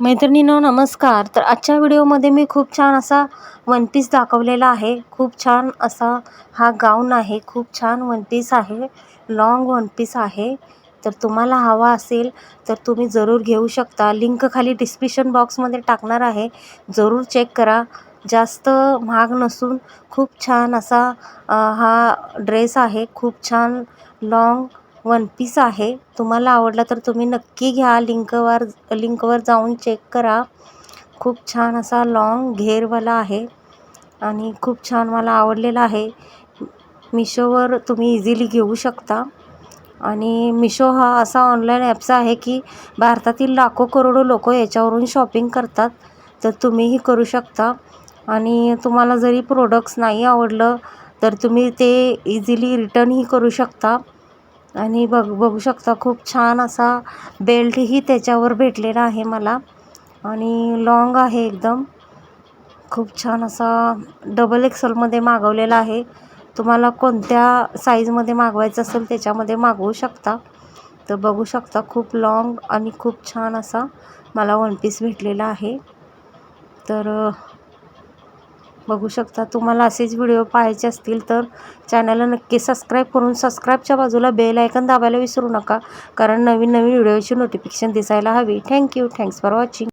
मैत्रिणींनो नमस्कार. तर आजच्या व्हिडिओमध्ये मी खूप छान असा वन पीस दाखवलेला आहे. खूप छान असा हा गाऊन आहे. खूप छान वन पीस आहे. लॉंग वन पीस आहे. तर तुम्हाला हवा असेल तर तुम्ही जरूर घेऊ शकता. लिंक खाली डिस्क्रिप्शन बॉक्समध्ये टाकणार आहे. जरूर चेक करा. जास्त महाग नसून खूप छान असा हा ड्रेस आहे. खूप छान लॉंग वन पीस आहे. तुम्हाला आवडला तर तुम्ही नक्की घ्या. लिंकवर लिंकवर जाऊन चेक करा. खूप छान असा लॉंग घेरवाला आहे. आणि खूप छान मला आवडलेला आहे. मिशोवर तुम्ही इझिली घेऊ शकता. आणि मिशो हा असा ऑनलाईन ॲप्स आहे की भारतातील लाखो करोडो लोक याच्यावरून शॉपिंग करतात. तर तुम्हीही करू शकता. आणि तुम्हाला जरी प्रोडक्ट्स नाही आवडलं तर तुम्ही ते इझिली रिटर्नही करू शकता. आणि बघ बघू शकता खूप छान असा बेल्टही त्याच्यावर भेटलेला आहे मला. आणि लॉंग आहे एकदम. खूप छान असा डबल एक्सलमध्ये मागवलेला आहे. तुम्हाला कोणत्या साईजमध्ये मागवायचं असेल त्याच्यामध्ये मागवू शकता. तर बघू शकता खूप लॉंग आणि खूप छान असा मला वन पीस भेटलेला आहे. तर बघू शकता. तुम्हाला असेच व्हिडिओ पाहायचे असतील तर चॅनलला नक्की सबस्क्राईब करून सबस्क्राईबच्या बाजूला बेल आयकन दाबायला विसरू नका. कारण नवीन नवीन व्हिडिओची नोटिफिकेशन दिसायला हवी. Thank you thanks for watching